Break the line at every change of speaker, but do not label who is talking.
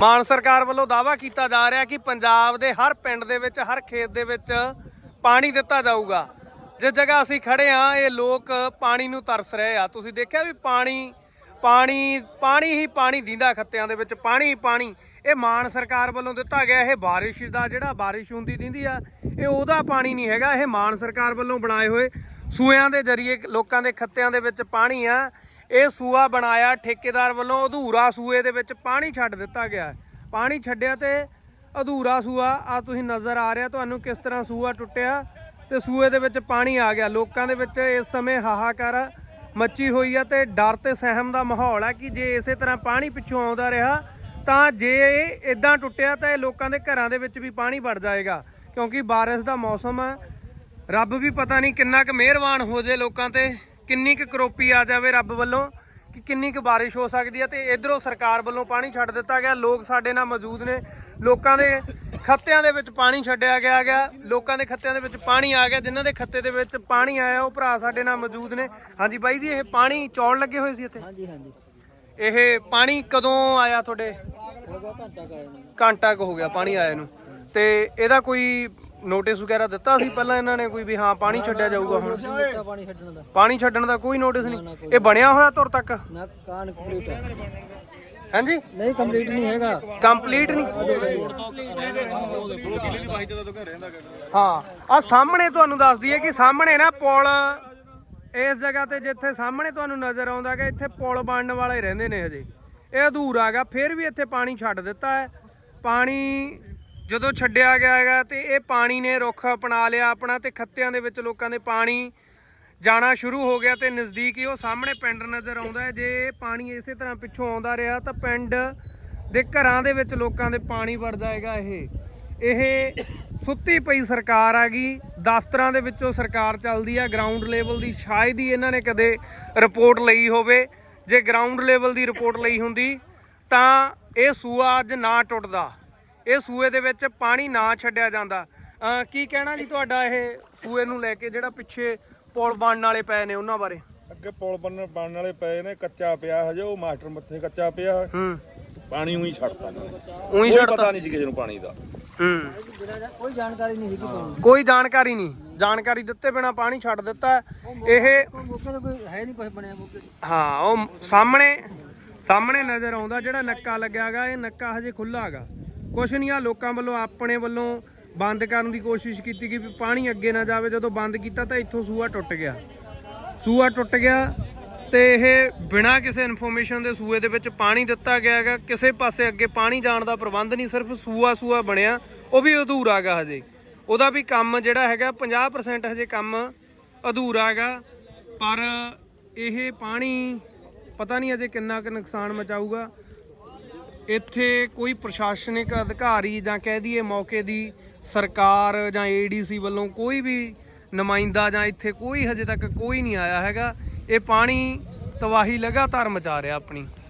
ਮਾਨ ਸਰਕਾਰ ਵੱਲੋਂ ਦਾਵਾ ਕੀਤਾ ਜਾ ਰਿਹਾ ਕਿ ਪੰਜਾਬ ਦੇ ਹਰ ਪਿੰਡ ਦੇ ਵਿੱਚ, ਹਰ ਖੇਤ ਦੇ ਵਿੱਚ ਪਾਣੀ ਦਿੱਤਾ ਜਾਊਗਾ। ਜਿਸ ਜਗ੍ਹਾ ਅਸੀਂ ਖੜੇ ਆ ਇਹ ਲੋਕ ਪਾਣੀ ਨੂੰ ਤਰਸ ਰਹੇ ਆ। ਤੁਸੀਂ ਦੇਖਿਆ ਵੀ ਪਾਣੀ ਪਾਣੀ ਪਾਣੀ ਹੀ ਪਾਣੀ ਦਿੰਦਾ ਖੱਤਿਆਂ ਦੇ ਵਿੱਚ, ਪਾਣੀ ਹੀ ਪਾਣੀ। ਇਹ ਮਾਨ ਸਰਕਾਰ ਵੱਲੋਂ ਦਿੱਤਾ ਗਿਆ, ਇਹ ਬਾਰਿਸ਼ ਦਾ ਜਿਹੜਾ ਬਾਰਿਸ਼ ਹੁੰਦੀ ਦਿੰਦੀ ਆ, ਇਹ ਉਹਦਾ ਪਾਣੀ ਨਹੀਂ ਹੈਗਾ। ਇਹ ਮਾਨ ਸਰਕਾਰ ਵੱਲੋਂ ਬਣਾਏ ਹੋਏ ਸੂਇਆਂ ਦੇ ਜ਼ਰੀਏ, ਲੋਕਾਂ ਦੇ ਖੱਤਿਆਂ ਦੇ ਵਿੱਚ ਪਾਣੀ ਆ। ਇਹ ਸੂਆ ਬਣਾਇਆ ਠੇਕੇਦਾਰ ਵੱਲੋਂ, ਅਧੂਰਾ ਸੂਏ ਦੇ ਵਿੱਚ ਪਾਣੀ ਛੱਡ ਦਿੱਤਾ ਗਿਆ ਪਾਣੀ ਛੱਡਿਆ ਤੇ ਅਧੂਰਾ ਸੂਆ ਆ ਤੁਸੀਂ ਨਜ਼ਰ ਆ ਰਿਹਾ, ਤੁਹਾਨੂੰ ਕਿਸ ਤਰ੍ਹਾਂ ਸੂਆ ਟੁੱਟਿਆ? ਤੇ ਸੂਏ ਦੇ ਵਿੱਚ ਪਾਣੀ ਆ ਗਿਆ। ਲੋਕਾਂ ਦੇ ਵਿੱਚ ਇਸ ਸਮੇਂ ਹਾਹਾਕਾਰ ਮੱਚੀ ਹੋਈ ਆ ਤੇ ਡਰ ਤੇ ਸਹਿਮ ਦਾ ਮਾਹੌਲ ਆ ਕਿ ਜੇ ਇਸੇ ਤਰ੍ਹਾਂ ਪਾਣੀ ਪਿੱਛੋਂ ਆਉਂਦਾ ਰਿਹਾ, ਤਾਂ ਜੇ ਇਹ ਇਦਾਂ ਟੁੱਟਿਆ ਤਾਂ ਇਹ ਲੋਕਾਂ ਦੇ ਘਰਾਂ ਦੇ ਵਿੱਚ ਵੀ ਪਾਣੀ ਵੜ ਜਾਏਗਾ। ਕਿਉਂਕਿ ਬਾਰਿਸ਼ ਦਾ ਮੌਸਮ ਆ। ਰੱਬ ਵੀ ਪਤਾ ਨਹੀਂ ਕਿੰਨਾ ਕੁ ਮਿਹਰਬਾਨ ਹੋ ਜੇ ਲੋਕਾਂ ਤੇ। ਕਿੰਨੀ ਕੁ ਕਰੋਪੀ ਆ ਜਾਵੇ ਰੱਬ ਵੱਲੋਂ ਕਿ ਕਿੰਨੀ ਕੁ ਬਾਰਿਸ਼ ਹੋ ਸਕਦੀ ਹੈ ਤੇ ਇਧਰੋਂ ਸਰਕਾਰ ਵੱਲੋਂ ਪਾਣੀ ਛੱਡ ਦਿੱਤਾ ਗਿਆ। ਲੋਕ ਸਾਡੇ ਨਾਲ ਮੌਜੂਦ ਨੇ। ਲੋਕਾਂ ਦੇ ਖੱਤਿਆਂ ਦੇ ਵਿੱਚ ਪਾਣੀ ਛੱਡਿਆ ਗਿਆ ਗਿਆ। ਲੋਕਾਂ ਦੇ ਖੱਤਿਆਂ ਦੇ ਵਿੱਚ ਪਾਣੀ ਆ ਗਿਆ। ਜਿਨ੍ਹਾਂ ਦੇ ਖੱਤੇ ਦੇ ਵਿੱਚ ਪਾਣੀ ਆਇਆ ਉਹ ਭਰਾ ਸਾਡੇ ਨਾਲ ਮੌਜੂਦ ਨੇ। ਹਾਂਜੀ ਬਾਈ ਜੀ ਇਹ ਪਾਣੀ ਚੌੜ ਲੱਗੇ ਹੋਏ ਸੀ ਇੱਥੇ?
ਹਾਂਜੀ ਹਾਂਜੀ।
ਇਹ ਪਾਣੀ ਕਦੋਂ ਆਇਆ ਤੁਹਾਡੇ?
ਘੰਟਾ
ਕੁ ਹੋ ਗਿਆ ਪਾਣੀ ਆਏ ਨੂੰ। ਤੇ ਇਹਦਾ ਕੋਈ ਨੋਟਿਸ ਵਗੈਰਾ ਦਿੱਤਾ ਸੀ ਪਹਿਲਾਂ ਇਹਨਾਂ ਨੇ ਕੋਈ ਵੀ ਹਾਂ ਪਾਣੀ ਛੱਡਿਆ ਜਾਊਗਾ ਹੁਣ?
ਦਿੱਤਾ ਪਾਣੀ ਛੱਡਣ ਦਾ।
ਪਾਣੀ ਛੱਡਣ ਦਾ ਕੋਈ ਨੋਟਿਸ ਨਹੀਂ? ਇਹ ਬਣਿਆ ਹੋਇਆ ਤੁਰ ਤੱਕ?
ਨਾ ਕਾਨ ਕੰਪਲੀਟ ਹੈ।
ਹਾਂਜੀ?
ਨਹੀਂ ਕੰਪਲੀਟ ਨਹੀਂ ਹੈਗਾ।
ਕੰਪਲੀਟ ਨਹੀਂ? ਹਾਂ ਆ ਸਾਹਮਣੇ ਤੁਹਾਨੂੰ ਦੱਸ ਦਈਏ ਕਿ ਸਾਹਮਣੇ ਨਾ ਪੁਲ ਇਸ ਜਗ੍ਹਾ ਤੇ ਜਿੱਥੇ ਸਾਹਮਣੇ ਤੁਹਾਨੂੰ ਨਜ਼ਰ ਆਉਂਦਾ ਕਿ ਇੱਥੇ ਪੁਲ ਬਣਨ ਵਾਲੇ ਰਹਿੰਦੇ ਨੇ ਹਜੇ। ਇਹ ਅਧੂਰਾ ਹੈਗਾ ਫਿਰ ਵੀ ਇੱਥੇ ਪਾਣੀ ਛੱਡ ਦਿੱਤਾ ਹੈ। ਪਾਣੀ ਜਦੋਂ ਛੱਡਿਆ ਗਿਆ ਹੈਗਾ ਤੇ ਇਹ ਪਾਣੀ ਨੇ ਰੁੱਖ ਅਪਣਾ ਲਿਆ ਆਪਣਾ ਤੇ ਖੱਤਿਆਂ ਦੇ ਵਿੱਚ ਲੋਕਾਂ ਦੇ ਪਾਣੀ ਜਾਣਾ ਸ਼ੁਰੂ ਹੋ ਗਿਆ ਤੇ ਨਜ਼ਦੀਕ ਹੀ ਉਹ ਸਾਹਮਣੇ ਪਿੰਡ ਨਜ਼ਰ ਆਉਂਦਾ ਹੈ। ਜੇ ਇਹ ਪਾਣੀ ਇਸੇ ਤਰ੍ਹਾਂ ਪਿੱਛੋਂ ਆਉਂਦਾ ਰਿਹਾ ਤਾਂ ਪਿੰਡ ਦੇ ਘਰਾਂ ਦੇ ਵਿੱਚ ਲੋਕਾਂ ਦੇ ਪਾਣੀ ਵੜਦਾ ਹੈਗਾ ਇਹ। ਇਹ ਸੁੱਤੀ ਪਈ ਸਰਕਾਰ ਆ ਗਈ। ਦਫ਼ਤਰਾਂ ਦੇ ਵਿੱਚੋਂ ਸਰਕਾਰ ਚੱਲਦੀ ਆ। ਗਰਾਊਂਡ ਲੈਵਲ ਦੀ ਸ਼ਾਇਦ ਹੀ ਇਹਨਾਂ ਨੇ ਕਦੇ ਰਿਪੋਰਟ ਲਈ ਹੋਵੇ। ਜੇ ਗਰਾਊਂਡ ਲੈਵਲ ਦੀ ਰਿਪੋਰਟ ਲਈ ਹੁੰਦੀ ਤਾਂ ਇਹ ਸੂਆ ਅੱਜ ਨਾ ਟੁੱਟਦਾ। ਇਹ ਸੂਏ ਦੇ ਵਿੱਚ ਪਾਣੀ ਨਾ ਛੱਡਿਆ ਜਾਂਦਾ। ਕੀ ਕਹਿਣਾ ਜੀ ਤੁਹਾਡਾ ਇਹ ਸੂਏ ਨੂੰ ਲੈ ਕੇ ਜਿਹੜਾ ਪਿੱਛੇ ਪੁਲ ਬਣਨ ਵਾਲੇ ਪਏ ਨੇ ਉਹਨਾਂ ਬਾਰੇ?
ਅੱਗੇ ਪੁਲ ਬਣਨ ਬਣਨ ਵਾਲੇ ਪਏ ਨੇ ਕੱਚਾ ਪਿਆ ਹਜੇ ਉਹ ਮਾਸਟਰ ਮੱਥੇ ਕੱਚਾ ਪਿਆ।
ਹੂੰ।
ਪਾਣੀ ਉਹੀ ਛੱਡਤਾ ਇਹਨਾਂ ਨੇ।
ਉਹੀ
ਕੋਈ
ਛੱਡਤਾ।
ਪਤਾ ਨਹੀਂ ਸੀ ਕਿਸੇ ਨੂੰ ਪਾਣੀ ਦਾ।
ਹੂੰ।
ਕੋਈ ਜਾਣਕਾਰੀ ਨਹੀਂ ਹੈਗੀ ਤੁਹਾਨੂੰ
ਕੋਈ ਜਾਣਕਾਰੀ ਨਹੀਂ। ਜਾਣਕਾਰੀ ਦਿੱਤੇ ਬਿਨਾ ਪਾਣੀ ਛੱਡ ਦਿੱਤਾ। ਇਹ
ਉਹ ਮੌਕੇ ਤੇ ਕੋਈ ਹੈ ਨਹੀਂ ਕੁਝ ਬਣਿਆ ਮੌਕੇ
ਹਾਂ ਉਹ ਸਾਹਮਣੇ ਸਾਹਮਣੇ ਨਜ਼ਰ ਆਉਂਦਾ ਜਿਹੜਾ ਨੱਕਾ ਲੱਗਿਆਗਾ ਇਹ ਨੱਕਾ ਹਜੇ ਖੁੱਲਾ ਹੈਗਾ। ਕੁਛ ਨਹੀਂ ਆ, ਲੋਕਾਂ ਵੱਲੋਂ ਆਪਣੇ ਵੱਲੋਂ ਬੰਦ ਕਰਨ ਦੀ ਕੋਸ਼ਿਸ਼ ਕੀਤੀ ਗਈ ਵੀ ਪਾਣੀ ਅੱਗੇ ਨਾ ਜਾਵੇ। ਜਦੋਂ ਬੰਦ ਕੀਤਾ ਤਾਂ ਇੱਥੋਂ ਸੂਆ ਟੁੱਟ ਗਿਆ। ਸੂਆ ਟੁੱਟ ਗਿਆ ਤੇ ਇਹ ਬਿਨਾਂ ਕਿਸੇ ਇਨਫੋਰਮੇਸ਼ਨ ਦੇ ਸੂਏ ਦੇ ਵਿੱਚ ਪਾਣੀ ਦਿੱਤਾ ਗਿਆ ਹੈਗਾ। ਕਿਸੇ ਪਾਸੇ ਅੱਗੇ ਪਾਣੀ ਜਾਣ ਦਾ ਪ੍ਰਬੰਧ ਨਹੀਂ, ਸਿਰਫ ਸੂਆ ਸੂਆ ਬਣਿਆ। ਉਹ ਵੀ ਅਧੂਰਾ ਹੈਗਾ ਹਜੇ। ਉਹਦਾ ਵੀ ਕੰਮ ਜਿਹੜਾ ਹੈਗਾ 50% ਹਜੇ ਕੰਮ ਅਧੂਰਾ ਹੈਗਾ। ਪਰ ਇਹ ਪਾਣੀ ਪਤਾ ਨਹੀਂ ਅਜੇ ਕਿੰਨਾ ਕੁ ਨੁਕਸਾਨ ਮਚਾਊਗਾ। ਇੱਥੇ ਕੋਈ ਪ੍ਰਸ਼ਾਸਨਿਕ ਅਧਿਕਾਰੀ ਜਾਂ ਕਹਿ ਦਈਏ ਮੌਕੇ ਦੀ ਸਰਕਾਰ ਜਾਂ ਏਡੀਸੀ ਵੱਲੋਂ ਕੋਈ ਵੀ ਨੁਮਾਇੰਦਾ ਜਾਂ ਇੱਥੇ ਕੋਈ ਹਜੇ ਤੱਕ ਕੋਈ ਨਹੀਂ ਆਇਆ ਹੈਗਾ। ਇਹ ਪਾਣੀ ਤਬਾਹੀ ਲਗਾਤਾਰ ਮਚਾ ਰਿਹਾ ਆਪਣੀ।